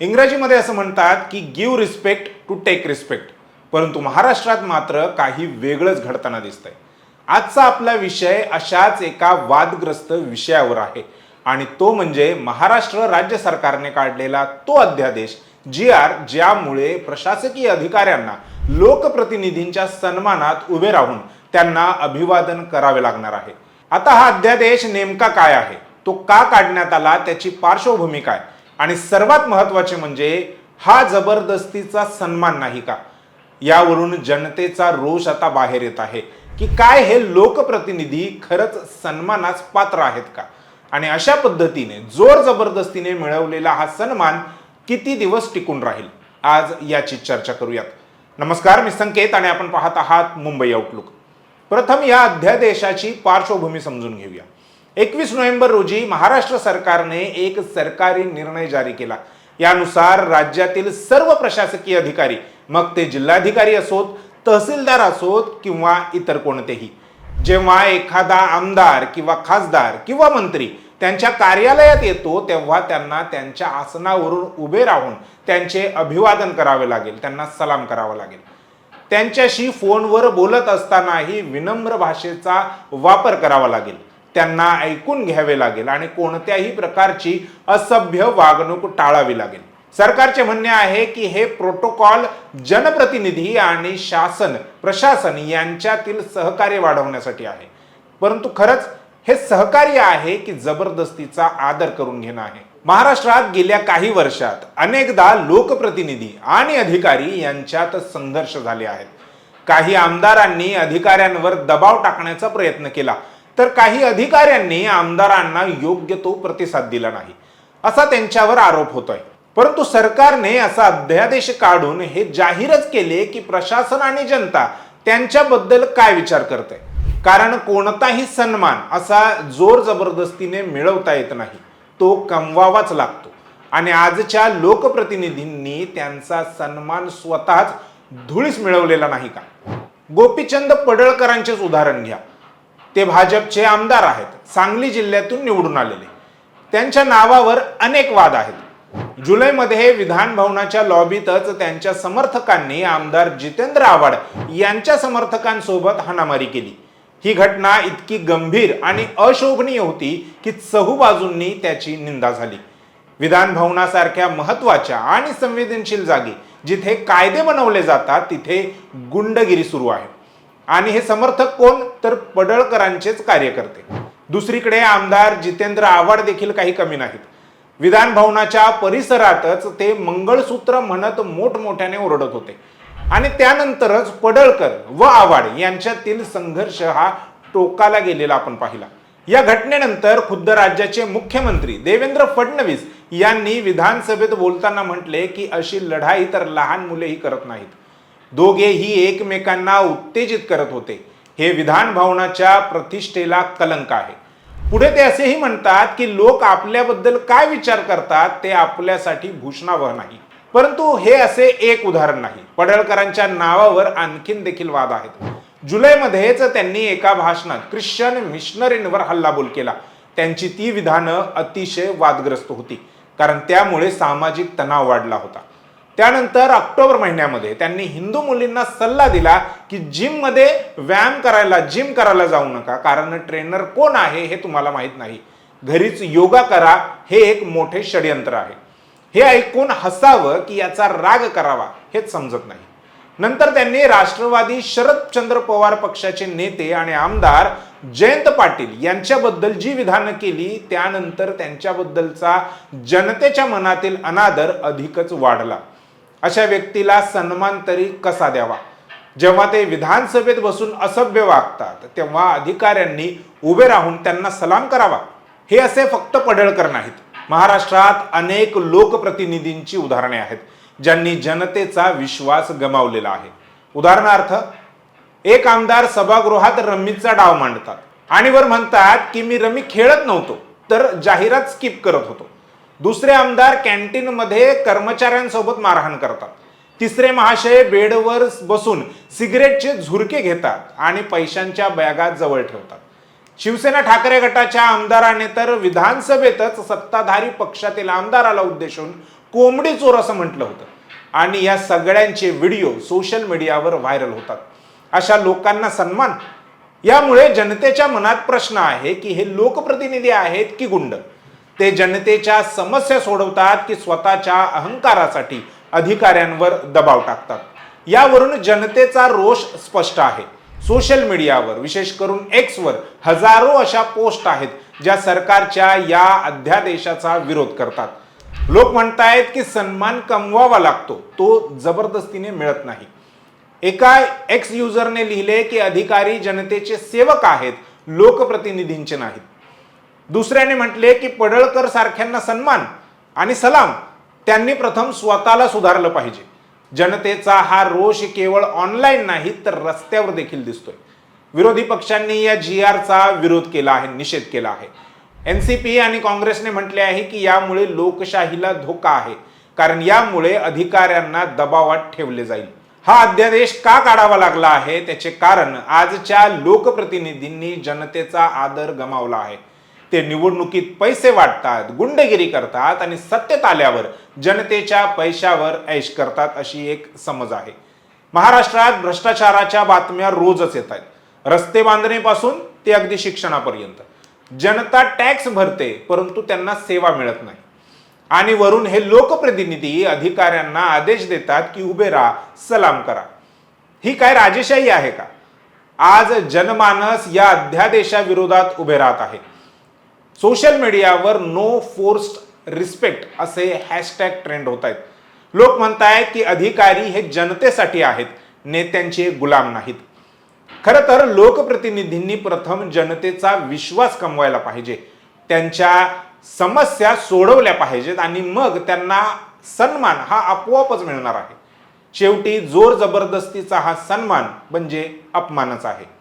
इंग्रजीमध्ये असं म्हणतात की give respect to take respect परंतु महाराष्ट्रात मात्र काही वेगळंच घडताना दिसतंय. आजचा आपला विषय अशाच एका वादग्रस्त विषयावर आहे. आणि तो म्हणजे महाराष्ट्र राज्य सरकारने काढलेला तो अध्यादेश जी आर ज्यामुळे प्रशासकीय अधिकाऱ्यांना लोकप्रतिनिधींच्या सन्मानात उभे राहून त्यांना अभिवादन करावे लागणार आहे. आता हा अध्यादेश नेमका काय आहे? तो का काढण्यात आला? त्याची पार्श्वभूमी काय? आणि सर्वात महत्त्वाचे म्हणजे हा जबरदस्तीचा सन्मान नाही का? यावरून जनतेचा रोष आता बाहेर येत आहे की काय हे लोकप्रतिनिधी खरंच सन्मानास पात्र आहेत का? आणि अशा पद्धतीने जोर जबरदस्तीने मिळवलेला हा सन्मान किती दिवस टिकून राहील? आज याची चर्चा करूयात. नमस्कार मी संकेत आणि आपण पाहत आहात मुंबई आउटलुक प्रथम या अध्यादेशाची पार्श्वभूमी समजून घेऊया. एकवीस नोव्हेंबर रोजी महाराष्ट्र सरकारने एक सरकारी निर्णय जारी केला. यानुसार राज्यातील सर्व प्रशासकीय अधिकारी मग ते जिल्हाधिकारी असोत तहसीलदार असोत किंवा इतर कोणतेही जेव्हा एखादा आमदार किंवा खासदार किंवा मंत्री त्यांच्या कार्यालयात येतो तेव्हा त्यांना त्यांच्या आसनावरून उभे राहून त्यांचे अभिवादन करावे लागेल त्यांना सलाम करावा लागेल. त्यांच्याशी फोनवर बोलत असतानाही विनम्र भाषेचा वापर करावा लागेल. त्यांना ऐकून घ्यावे लागेल आणि कोणत्याही प्रकारची असभ्य वागणूक टाळावी लागेल. सरकारचे म्हणणे आहे की हे प्रोटोकॉल जनप्रतिनिधी आणि शासन प्रशासन यांच्यातील सहकार्य वाढवण्यासाठी आहे. परंतु खरंच हे सहकार्य आहे की जबरदस्तीचा आदर करून घेणं आहे. महाराष्ट्रात गेल्या काही वर्षात अनेकदा लोकप्रतिनिधी आणि अधिकारी यांच्यात संघर्ष झाले आहेत. काही आमदारांनी अधिकाऱ्यांवर दबाव टाकण्याचा प्रयत्न केला. तर काही अधिकाऱ्यांनी आमदारांना योग्य तो प्रतिसाद दिला नाही असा त्यांच्यावर आरोप होतोय. परंतु सरकारने असा अध्यादेश काढून हे जाहीरच केले की प्रशासन आणि जनता त्यांच्याबद्दल काय विचार करते? कारण कोणताही सन्मान असा जोर जबरदस्तीने मिळवता येत नाही. तो कमवावाच लागतो. आणि आजच्या लोकप्रतिनिधींनी त्यांचा सन्मान स्वतःच धुळीस मिळवलेला नाही का? गोपीचंद पडळकरांचेच उदाहरण घ्या. ते भाजपचे आमदार आहेत. सांगली जिल्ह्यातून निवडून आलेले. त्यांच्या नावावर अनेक वाद आहेत. जुलैमध्ये विधान भवनाच्या लॉबीतच त्यांच्या समर्थकांनी आमदार जितेंद्र आव्हाड यांच्या समर्थकांसोबत हाणामारी केली. ही घटना इतकी गंभीर आणि अशोभनीय होती की चहूबाजूंनी त्याची निंदा झाली. विधान भवनासारख्या महत्त्वाच्या आणि संवेदनशील जागी जिथे कायदे बनवले जातात तिथे गुंडगिरी सुरू आहे. आणि हे समर्थक कोण? तर पडळकरांचेच कार्यकर्ते. दुसरीकडे आमदार जितेंद्र आव्हाड देखील काही कमी नाहीत. विधान भवनाच्या परिसरातच ते मंगळसूत्र म्हणत मोठमोठ्याने ओरडत होते. आणि त्यानंतरच पडळकर व आव्हाड यांच्यातील संघर्ष हा टोकाला गेलेला आपण पाहिला. या घटनेनंतर खुद्द राज्याचे मुख्यमंत्री देवेंद्र फडणवीस यांनी विधानसभेत बोलताना म्हटले की अशी लढाई तर लहान मुलेही करत नाहीत. दोघेही एकमेकांना उत्तेजित करत होते. हे विधान भवनाच्या प्रतिष्ठेला कलंक आहे. पुढे ते असेही म्हणतात की लोक आपल्याबद्दल काय विचार करतात ते आपल्यासाठी भूषणावह नाही. परंतु हे असे एक उदाहरण नाही. पडळकरांच्या नावावर आणखीन देखील वाद आहेत. जुलैमध्येच त्यांनी एका भाषणात ख्रिश्चन मिशनरींवर हल्लाबोल केला. त्यांची ती विधानं अतिशय वादग्रस्त होती. कारण त्यामुळे सामाजिक तणाव वाढला होता. त्यानंतर ऑक्टोबर महिन्यामध्ये त्यांनी हिंदू मुलींना सल्ला दिला की जिममध्ये व्यायाम करायला जिम करायला जाऊ नका कारण ट्रेनर कोण आहे हे तुम्हाला माहीत नाही. घरीच योगा करा हे एक मोठे षडयंत्र आहे. हे ऐकून हसावं की याचा राग करावा हेच समजत नाही. नंतर त्यांनी राष्ट्रवादी शरदचंद्र पवार पक्षाचे नेते आणि आमदार जयंत पाटील यांच्याबद्दल जी विधानं केली त्यानंतर त्यांच्याबद्दलचा जनतेच्या मनातील अनादर अधिकच वाढला. अशा व्यक्तीला सन्मान तरी कसा द्यावा? जेव्हा ते विधानसभेत बसून असभ्य वागतात तेव्हा अधिकाऱ्यांनी उभे राहून त्यांना सलाम करावा. हे असे फक्त पडळकर नाहीत. महाराष्ट्रात अनेक लोकप्रतिनिधींची उदाहरणे आहेत ज्यांनी जनतेचा विश्वास गमावलेला आहे. उदाहरणार्थ एक आमदार सभागृहात रमीचा डाव मांडतात आणि वर म्हणतात की मी रमी खेळत नव्हतो तर जाहिरात स्किप करत होतो. दुसरे आमदार कॅन्टीन मध्ये कर्मचाऱ्यांसोबत मारहाण करतात. तिसरे महाशय बेडवर बसून सिगरेटचे झुरके घेतात आणि पैशांच्या बॅगा जवळ ठेवतात. शिवसेना ठाकरे गटाच्या आमदाराने तर विधानसभेतच सत्ताधारी पक्षातील आमदाराला उद्देशून कोंबडी चोर असं म्हटलं होतं. आणि या सगळ्यांचे व्हिडिओ सोशल मीडियावर व्हायरल होतात. अशा लोकांना सन्मान? यामुळे जनतेच्या मनात प्रश्न आहे की हे लोकप्रतिनिधी आहेत की गुंड? ते जनतेच्या समस्या सोडवतात की स्वतःच्या अहंकारासाठी अधिकाऱ्यांवर दबाव टाकतात. यावरून जनतेचा रोष स्पष्ट आहे. सोशल मीडियावर विशेष करून एक्सवर हजारो अशा पोस्ट आहेत ज्या सरकारच्या या अध्यादेशाचा विरोध करतात. लोक म्हणतायत की सन्मान कमवावा लागतो तो जबरदस्तीने मिळत नाही. एका एक्स युजरने लिहिले की अधिकारी जनतेचे सेवक आहेत लोकप्रतिनिधींचे नाहीत. दुसऱ्याने म्हटले की पडळकर सारख्यांना सन्मान आणि सलाम त्यांनी प्रथम स्वतःला सुधारलं पाहिजे. जनतेचा हा रोष केवळ ऑनलाईन नाही तर रस्त्यावर देखील दिसतोय. विरोधी पक्षांनी या जी आरचा विरोध केला आहे निषेध केला आहे. एन सी पी आणि काँग्रेसने म्हटले आहे की यामुळे लोकशाहीला धोका आहे कारण यामुळे अधिकाऱ्यांना दबावात ठेवले जाईल. हा अध्यादेश का काढावा लागला आहे? त्याचे कारण आजच्या लोकप्रतिनिधींनी जनतेचा आदर गमावला आहे. ते निवडणुकीत पैसे वाटतात गुंडगिरी करतात आणि सत्तेत आल्यावर जनतेच्या पैशावर ऐश करतात अशी एक समज आहे. महाराष्ट्रात भ्रष्टाचाराच्या बातम्या रोजच येत आहेत. रस्ते बांधणीपासून ते अगदी शिक्षणापर्यंत. जनता टॅक्स भरते परंतु त्यांना सेवा मिळत नाही. आणि वरून हे लोकप्रतिनिधी अधिकाऱ्यांना आदेश देतात की उभे राहा सलाम करा. ही काय राजेशाही आहे का? आज जनमानस या अध्यादेशाविरोधात उभे राहत आहे. सोशल मीडियावर नो फोर्स्ड रिस्पेक्ट असे हॅशटॅग ट्रेंड होत आहेत. लोक म्हणतायत की अधिकारी हे जनतेसाठी आहेत नेत्यांचे गुलाम नाहीत. खरं तर लोकप्रतिनिधींनी प्रथम जनतेचा विश्वास कमवायला पाहिजे. त्यांच्या समस्या सोडवल्या पाहिजेत आणि मग त्यांना सन्मान हा आपोआपच मिळणार आहे. शेवटी जोर जबरदस्तीचा हा सन्मान म्हणजे अपमानच आहे.